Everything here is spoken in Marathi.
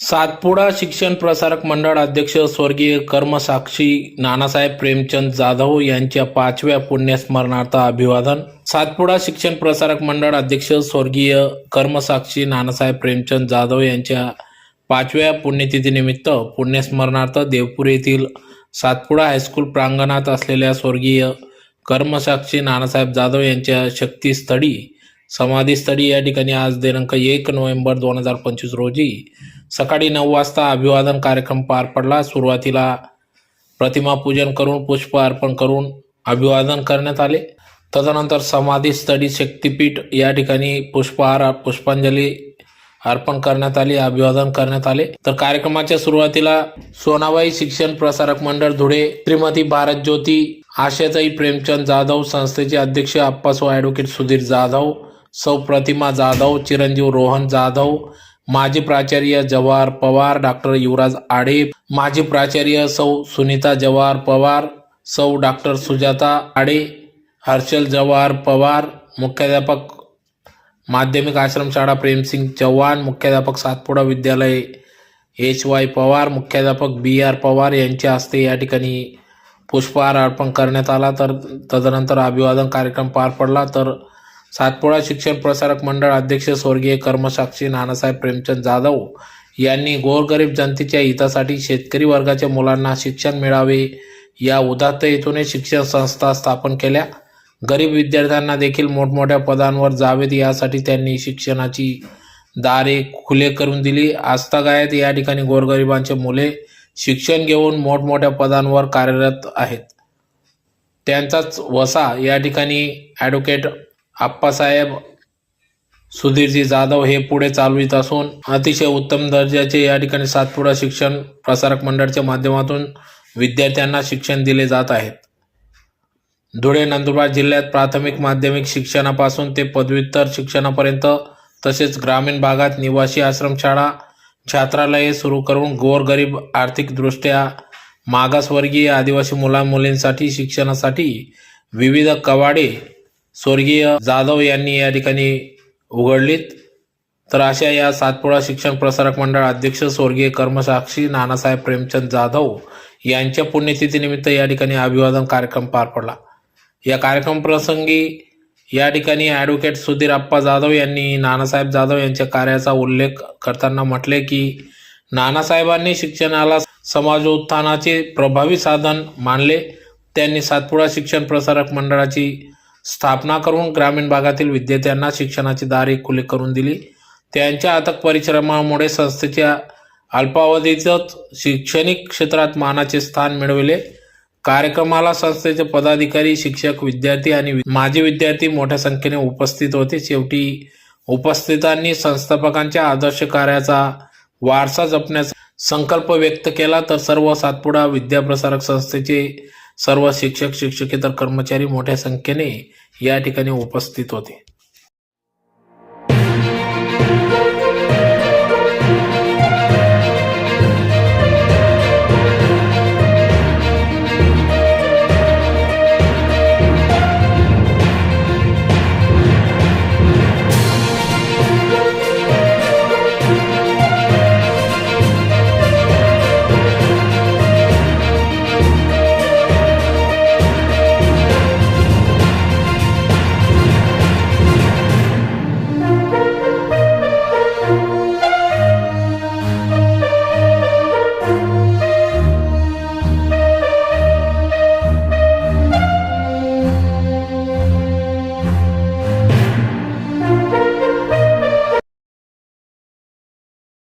सातपुडा शिक्षण प्रसारक मंडळ अध्यक्ष स्वर्गीय कर्मसाक्षी नानासाहेब प्रेमचंद जाधव यांच्या पाचव्या पुण्यस्मरणार्थ अभिवादन. सातपुडा शिक्षण प्रसारक मंडळ अध्यक्ष स्वर्गीय कर्मसाक्षी नानासाहेब प्रेमचंद जाधव यांच्या पाचव्या पुण्यतिथीनिमित्त पुण्यस्मरणार्थ देवपूर येथील सातपुडा हायस्कूल प्रांगणात असलेल्या स्वर्गीय कर्मसाक्षी नानासाहेब जाधव यांच्या शक्तीस्थळी समाधीस्थळी या ठिकाणी आज दिनांक एक नोव्हेंबर दोन हजार पंचवीस रोजी सकाळी नऊ वाजता अभिवादन कार्यक्रम पार पडला. सुरुवातीला प्रतिमा पूजन करून पुष्प अर्पण करून अभिवादन करण्यात आले. तदनंतर समाधीस्थळी शक्तीपीठ या ठिकाणी पुष्पहार पुष्पांजली अर्पण करण्यात आली अभिवादन करण्यात आले. तर कार्यक्रमाच्या सुरुवातीला सोनाबाई शिक्षण प्रसारक मंडळ धुळे श्रीमती भारत ज्योती आशाताई प्रेमचंद जाधव संस्थेचे अध्यक्ष अप्पासो ॲडव्होकेट सुधीर जाधव सौ प्रतिमा जाधव चिरंजीव रोहन जाधव माजी प्राचार्य जवाहर पवार डॉक्टर युवराज आडे माजी प्राचार्य सौ सुनीता जवाहर पवार सौ डॉक्टर सुजाता आडे हर्षल जवाहर पवार मुख्याध्यापक माध्यमिक आश्रमशाळा प्रेमसिंग चव्हाण मुख्याध्यापक सातपुडा विद्यालय एच वाय पवार मुख्याध्यापक बी आर पवार यांच्या हस्ते या ठिकाणी पुष्पहार अर्पण करण्यात आला. तर तदनंतर अभिवादन कार्यक्रम पार पडला. तर सातपुडा शिक्षण प्रसारक मंडळ अध्यक्ष स्वर्गीय कर्मसाक्षी नानासाहेब प्रेमचंद जाधव यांनी गोरगरीब जनतेच्या हितासाठी शेतकरी वर्गाच्या मुलांना शिक्षण मिळावे या उदात्त हेतूने शिक्षण संस्था स्थापन केल्या. गरीब विद्यार्थ्यांना देखील मोठमोठ्या पदांवर जावेत यासाठी त्यांनी शिक्षणाची दारे खुले करून दिली. आस्थागायत या ठिकाणी गोरगरिबांचे मुले शिक्षण घेऊन मोठमोठ्या पदांवर कार्यरत आहेत. त्यांचाच वसा या ठिकाणी ॲडव्होकेट आप्पासाहेब सुधीरजी जाधव हे पुढे चालवित असून अतिशय उत्तम दर्जाचे या ठिकाणी सातपुडा शिक्षण प्रसारक मंडळाच्या माध्यमातून विद्यार्थ्यांना शिक्षण दिले जात आहेत. धुळे नंदुरबार जिल्ह्यात प्राथमिक माध्यमिक शिक्षणापासून ते पदव्युत्तर शिक्षणापर्यंत तसेच ग्रामीण भागात निवासी आश्रमशाळा छात्रालये सुरू करून गोरगरीब आर्थिकदृष्ट्या मागासवर्गीय आदिवासी मुलांमुलींसाठी शिक्षणासाठी विविध कवाडे स्वर्गीय जाधव यांनी या ठिकाणी उघडलीत. तर अशा या सातपुडा शिक्षण प्रसारक मंडळ अध्यक्ष स्वर्गीय कर्मसाक्षी नानासाहेब प्रेमचंद जाधव यांच्या पुण्यतिथीनिमित्त या ठिकाणी अभिवादन कार्यक्रम पार पडला. या कार्यक्रम प्रसंगी या ठिकाणी ॲडव्होकेट सुधीर अप्पा जाधव यांनी नानासाहेब जाधव यांच्या कार्याचा उल्लेख करताना म्हटले की नानासाहेबांनी शिक्षणाला समाजोत्थानाचे प्रभावी साधन मानले. त्यांनी सातपुडा शिक्षण प्रसारक मंडळाची स्थापना करून ग्रामीण भागातील विद्यार्थ्यांना शिक्षणाची दारे खुले करून दिली. त्यांच्या अथक परिश्रमामुळे संस्थेच्या अल्पावधीतच शैक्षणिक क्षेत्रात मानाचे स्थान मिळविले. कार्यक्रमाला संस्थेचे पदाधिकारी शिक्षक विद्यार्थी आणि माजी विद्यार्थी मोठ्या संख्येने उपस्थित होते. शेवटी उपस्थितांनी संस्थापकांच्या आदर्श कार्याचा वारसा जपण्याचा संकल्प व्यक्त केला. तर सर्व सातपुडा विद्याप्रसारक संस्थेचे सर्व शिक्षक शिक्षकेतर कर्मचारी मोठ्या संख्येने या ठिकाणी उपस्थित होते.